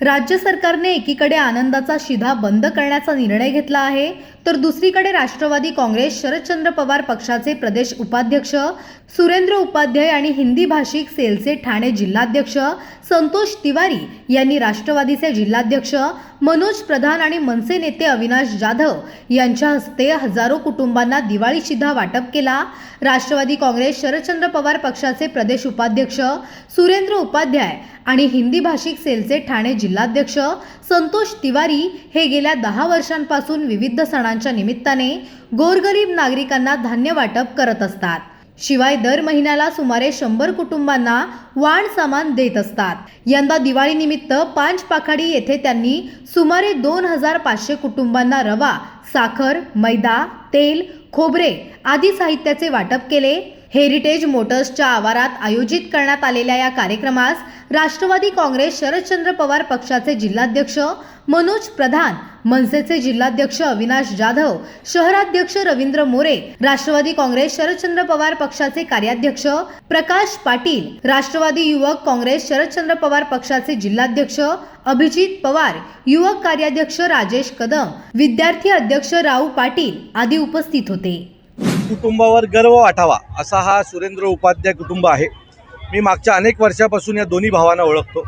राज्य सरकारने एकीकडे आनंदाचा शिधा बंद करण्याचा निर्णय घेतला आहे तर दुसरीकडे राष्ट्रवादी काँग्रेस शरदचंद्र पवार पक्षाचे प्रदेश उपाध्यक्ष सुरेंद्र उपाध्याय आणि हिंदी भाषिक सेलचे ठाणे जिल्हाध्यक्ष संतोष तिवारी यांनी राष्ट्रवादीचे जिल्हाध्यक्ष मनोज प्रधान आणि मनसे नेते अविनाश जाधव यांच्या हस्ते हजारो कुटुंबांना दिवाळी शिधा वाटप केला. राष्ट्रवादी काँग्रेस शरदचंद्र पवार पक्षाचे प्रदेश उपाध्यक्ष सुरेंद्र उपाध्याय आणि हिंदी भाषिक सेलचे ठाणे जिल्हाध्यक्ष संतोष तिवारी हे गेल्या दहा वर्षांपासून विविध सणांच्या निमित्ताने गोरगरीब नागरिकांना धान्य वाटप करत असतात. शिवाय दर महिन्याला सुमारे शंभर कुटुंबांना वाण सामान देत असतात. यंदा दिवाळीनिमित्त पांच पाखाडी येथे त्यांनी सुमारे दोन हजार पाचशे कुटुंबांना रवा साखर मैदा तेल खोबरे आदी साहित्याचे वाटप केले. हेरिटेज मोटर्सच्या आवारात आयोजित करण्यात आलेल्या या कार्यक्रमास राष्ट्रवादी काँग्रेस शरदचंद्र पवार पक्षाचे जिल्हाध्यक्ष मनोज प्रधान मनसेचे जिल्हाध्यक्ष अविनाश जाधव शहराध्यक्ष रवींद्र मोरे राष्ट्रवादी काँग्रेस शरदचंद्र पवार पक्षाचे कार्याध्यक्ष प्रकाश पाटील राष्ट्रवादी युवक काँग्रेस शरदचंद्र पवार पक्षाचे जिल्हाध्यक्ष अभिजित पवार युवक कार्याध्यक्ष राजेश कदम विद्यार्थी अध्यक्ष राऊ पाटील आदी उपस्थित होते. कुटुंबावर गर्व वाटावा असा हा सुरेंद्र उपाध्याय कुटुंब आहे. मी मागच्या अनेक वर्षापासून या दोन्ही भावांना ओळखतो.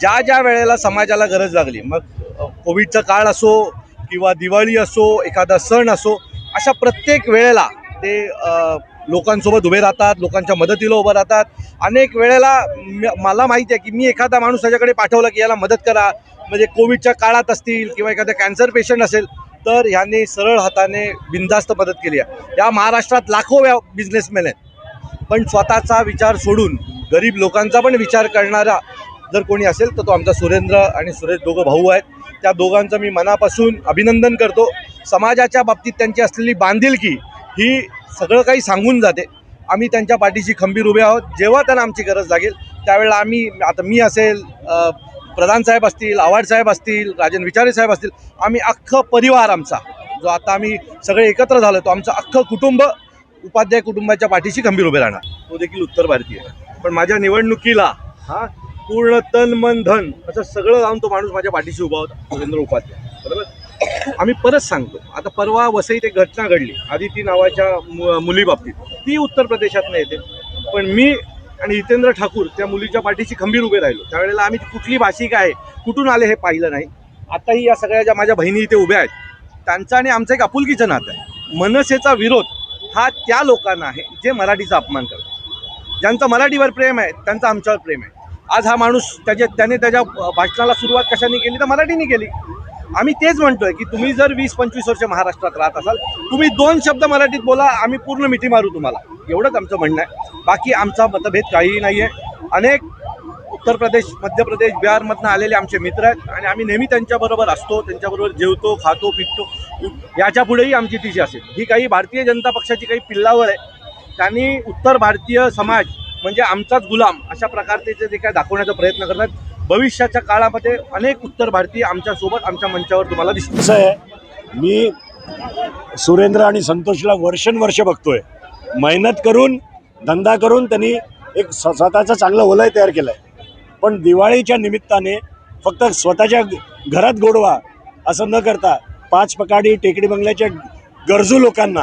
ज्या ज्या वेळेला समाजाला गरज लागली मग कोविडचा काळ असो किंवा दिवाळी असो एखादा सण असो अशा प्रत्येक वेळेला ते लोकांसोबत उभे राहतात लोकांच्या मदतीला उभं राहतात. अनेक वेळेला म- मला माहिती आहे की मी एखादा माणूस त्याच्याकडे पाठवला की याला मदत करा. म्हणजे कोविडच्या काळात असतील किंवा एखादा कॅन्सर पेशंट असेल तर ह्यांनी सरळ हाताने बिनधास्त मदत केली आहे. या महाराष्ट्रात लाखो व्या बिझनेसमॅन आहेत. पण स्वतःचा विचार सोडून गरीब लोकांचा पण विचार करणारा जर कोणी असेल तर तो आमचा सुरेंद्र आणि सुरेश दोघं भाऊ आहेत. त्या दोघांचं मी मनापासून अभिनंदन करतो. समाजाच्या बाबतीत त्यांची असलेली बांधिलकी ही सगळं काही सांगून जाते. आम्ही त्यांच्या पाठीशी खंबीर उभे आहोत. जेव्हा त्यांना आमची गरज लागेल त्यावेळेला आम्ही आता मी असेल प्रधान साहेब असतील आव्हाड साहेब असतील राजन विचारे साहेब असतील आम्ही अख्खं परिवार आमचा जो आता आम्ही सगळे एकत्र झालो तो आमचं अख्खं कुटुंब उपाध्याय कुटुंबाच्या पाठीशी खंबीर उभे राहणार. तो देखील उत्तर भारतीय पण माझ्या निवडणुकीला हा पूर्ण तन मन धन असं सगळं लावून तो माणूस माझ्या पाठीशी उभा होता सुरेंद्र उपाध्याय. बरोबर? आम्ही परत सांगतो आता परवा वसईत एक घटना घडली आदिती नावाच्या मु मुलीबाबतीत. ती उत्तर प्रदेशातनं येते. पण मी आणि हितेंद्र ठाकूर त्या मुलीच्या पाठीशी खंबीर उभे राहिलो. त्यावेळेला आम्ही कुठली भाषिक आहे कुठून आले हे पाहिलं नाही. आताही या सगळ्या ज्या माझ्या बहिणी इथे उभ्या आहेत त्यांचा आणि आमचं एक आपुलकीचं नातं आहे. मनसेचा विरोध हा त्या लोकांना आहे जे मराठीचा अपमान करतात. ज्यांचं मराठीवर प्रेम आहे त्यांचं आमच्यावर प्रेम आहे. आज हा माणूस त्याच्या त्याने त्याच्या भाषणाला सुरुवात कशाने केली तर मराठीने केली. आम्ही तेच म्हणतोय की तुम्ही जर वीस पंचवीस वर्ष महाराष्ट्रात राहत असाल तुम्ही दोन शब्द मराठीत बोला आम्ही पूर्ण मिठी मारू तुम्हाला. एवढंच आमचं म्हणणं आहे. बाकी आमचा मतभेद काहीही नाही आहे अनेक उत्तर प्रदेश मध्य प्रदेश बिहारमधनं आलेले आमचे मित्र आहेत आणि आम्ही नेहमी त्यांच्याबरोबर असतो त्यांच्याबरोबर जेवतो खातो पितो याच्या पुढेही आमची तिची असेल. ही काही भारतीय जनता पक्षाची काही पिल्लावर आहे. त्यांनी उत्तर भारतीय समाज म्हणजे आमचाच गुलाम अशा प्रकारचे जे काही दाखवण्याचा प्रयत्न करतात भविष्याच्या काळामध्ये अनेक उत्तर भारतीय आमच्यासोबत आमच्या मंचावर तुम्हाला दिसत आहे मी सुरेंद्र आणि संतोषला वर्षानुवर्ष बघतोय. मेहनत करून धंदा करून त्यांनी एक स्वतःचा चांगला चांगलं वलय तयार केलं आहे पण दिवाळीच्या निमित्ताने फक्त स्वतःच्या घरात गोडवा असं न करता पाच पकाडी टेकडी बंगल्याच्या गरजू लोकांना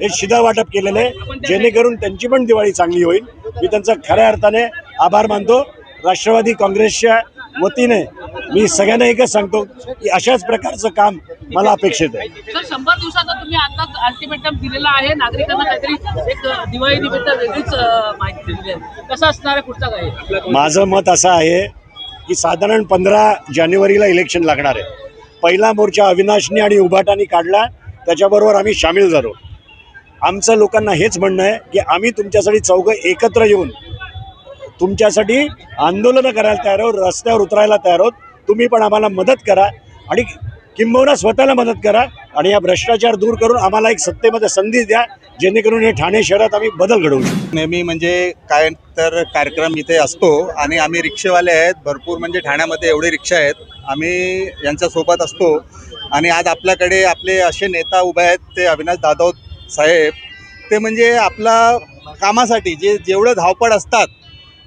हे शिधा वाटप केलेलं आहे. जेणेकरून त्यांची पण दिवाळी चांगली होईल. मी त्यांचा खऱ्या अर्थाने आभार मानतो. राष्ट्रवादी काँग्रेसच्या वतीने मी सगळ्यांना एकच सांगतो की अशाच प्रकारचं काम मला अपेक्षित आहे. सर शंभर दिवसाचा तुम्ही आता अल्टिमेटम दिलेला आहे. नागरिकांना काहीतरी एक दिवाळी निमित्त वेगळीच माहिती दिलेली आहे. कसं असणार आहे पुढचा काय माझं मत असं आहे की साधारण पंधरा जानेवारीला इलेक्शन लागणार आहे. पहिला मोर्चा अविनाशनी आणि उभाटानी काढला त्याच्याबरोबर आम्ही सामील झालो. आमचं लोकांना हेच म्हणणं आहे की आम्ही तुमच्यासाठी चौघं एकत्र येऊन तुमच्यासाठी आंदोलनं करायला तयार आहोत रस्त्यावर उतरायला तयार आहोत. तुम्ही पण आम्हाला मदत करा आणि किंबहुना स्वतःला मदत करा आणि या भ्रष्टाचार दूर करून आम्हाला एक सत्तेमध्ये संधी द्या जेणेकरून हे ठाणे शहरात आम्ही बदल घडवू नेहमी म्हणजे काय तर कार्यक्रम इथे असतो आणि आम्ही रिक्षेवाले आहेत भरपूर म्हणजे ठाण्यामध्ये एवढे रिक्षा आहेत. आम्ही यांच्यासोबत असतो आणि आज आपल्याकडे आपले असे नेता उभे आहेत ते अविनाश जाधव साहेब. ते म्हणजे आपला कामासाठी जे जेवढं धावपळ असतात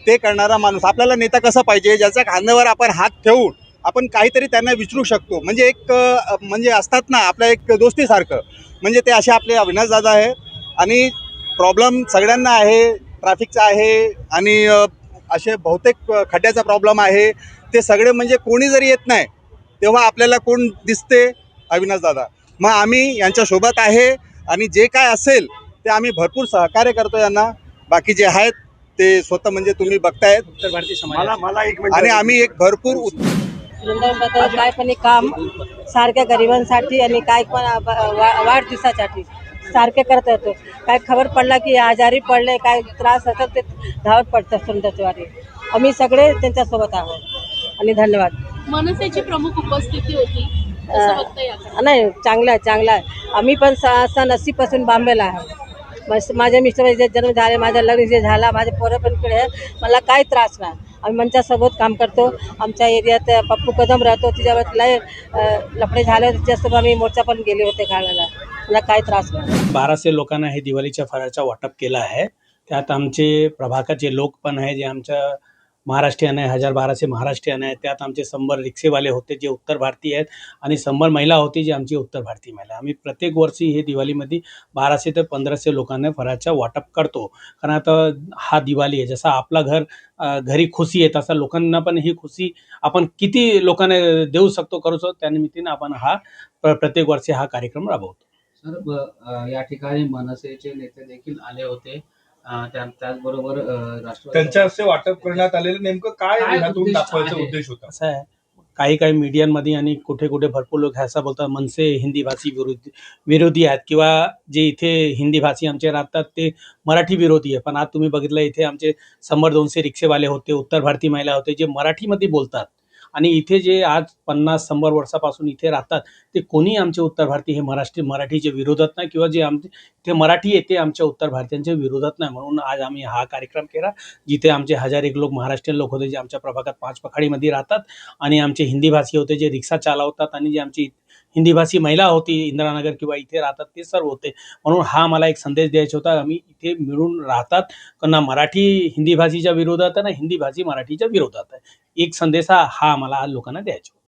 ते करणारा माणूस. आपल्याला नेता कसा पाहिजे? ज्याच्या खांद्यावर आपण हात ठेवून आपण काहीतरी त्यांना विचारू शकतो. म्हणजे एक म्हणजे असतात ना आपल्या एक दोस्तीसारखं. म्हणजे ते असे आपले अविनाश दादा आहे आणि प्रॉब्लेम सगळ्यांना आहे ट्रॅफिकचा आहे आणि असे बहुतेक खड्ड्याचा प्रॉब्लेम आहे. ते सगळे म्हणजे कोणी जरी येत नाही तेव्हा आपल्याला कोण दिसते? अविनाश दादा. मग आम्ही यांच्यासोबत आहे. आणि जे काय असेल ते आम्ही भरपूर सहकार्य करतो यांना. बाकी जे आहेत ते स्वतः म्हणजे तुम्ही बघतायत. उत्तर भारतीय समाज मला मला एक मिनिट आणि आम्ही एक भरपूर काय पण एक काम सारख्या गरिबांसाठी आणि काय पण वाढदिवसासाठी सारखे करत येतो. काय खबर पडला की आजारी पडले काय त्रास असेल ते धावत पडतात सुंदरवारी आम्ही सगळे त्यांच्यासोबत आहोत. आणि धन्यवाद. मनसेची प्रमुख उपस्थिती होती नाही चांगलं आहे चांगलं आहे. आम्ही पण सा सण अस्सीपासून बांबेला आहे मस माझ्या मिस्टरांचे जन्म झाले माझ्या लग्न जे झाला माझे पोरं पण इकडे मला काही त्रास नाही. आम्ही मंचासोबत काम करतो. आमच्या एरियात पप्पू कदम राहतो. तिच्यावर लय लफडे झाले होते. त्याच्यासोबत आम्ही मोर्चा पण गेले होते खाण्याला मला काही त्रास नाही. बाराशे लोकांना हे दिवाळीच्या फराळाचा वाटप केला आहे. त्यात आमचे प्रभागाचे लोक पण आहे जे आमच्या महाराष्ट्रीयन आहे हजार बाराशे महाराष्ट्रीयन आहे. त्यात आमचे शंभर रिक्षेवाले होते जे उत्तर भारतीय आहेत आणि शंभर महिला होती जी आमची उत्तर भारतीय महिला आम्ही प्रत्येक वर्षी हे दिवाळीमध्ये बाराशे ते पंधराशे लोकांना फराचा वाटप करतो. कारण आता हा दिवाळी आहे जसा आपला घर घरी खुशी आहे तसा लोकांना पण ही खुशी आपण किती लोकांना देऊ शकतो करू शकतो त्यानिमित्ताने आपण हा प्रत्येक वर्षी हा कार्यक्रम राबवतो. सर या ठिकाणी मनसेचे नेते देखील आले होते. त्याचबरोबर त्यांच्या हस्ते वाटप करण्यात आलेलं नेमकं काय ह्यातून दाखवायचा? उद्देश होता. असं आहे. काही काही मीडियांमध्ये आणि कुठे कुठे भरपूर लोक असं बोलतात मनसे हिंदी भाषी विरोधी विरोधी आहेत किंवा जे इथे हिंदी भाषी आमचे राहतात ते मराठी विरोधी आहे. पण आज तुम्ही बघितलं इथे आमचे शंभर दोनशे रिक्षेवाले होते उत्तर भारतीय महिला होते जे मराठीमध्ये बोलतात. आणि इथे जे आज पन्नास शंभर वर्षापासून इथे राहतात ते कोणी आमचे उत्तर भारतीय हे महाराष्ट्र मराठीचे विरोधात नाही किंवा जे आमचे ते मराठी येते आमच्या उत्तर भारतीयांच्या विरोधात नाही. म्हणून आज आम्ही हा कार्यक्रम केला जिथे आमचे हजार एक लोक महाराष्ट्रीयन लोक होते जे आमच्या प्रभागात पाच पखाडीमध्ये राहतात आणि आमचे हिंदी भाषी होते जे रिक्षा चालवतात आणि जे आमची हिंदी भाषी महिला होती इंदिरानगर किंवा इथे राहतात ते सर्व होते. म्हणून हा मला एक संदेश द्यायचा होता आम्ही इथे मिळून राहतात. ना मराठी हिंदी भाषेच्या विरोधात आहे ना हिंदी भाषी मराठीच्या विरोधात आहे. एक संदेश हा हा मला लोकांना द्यायचा होता.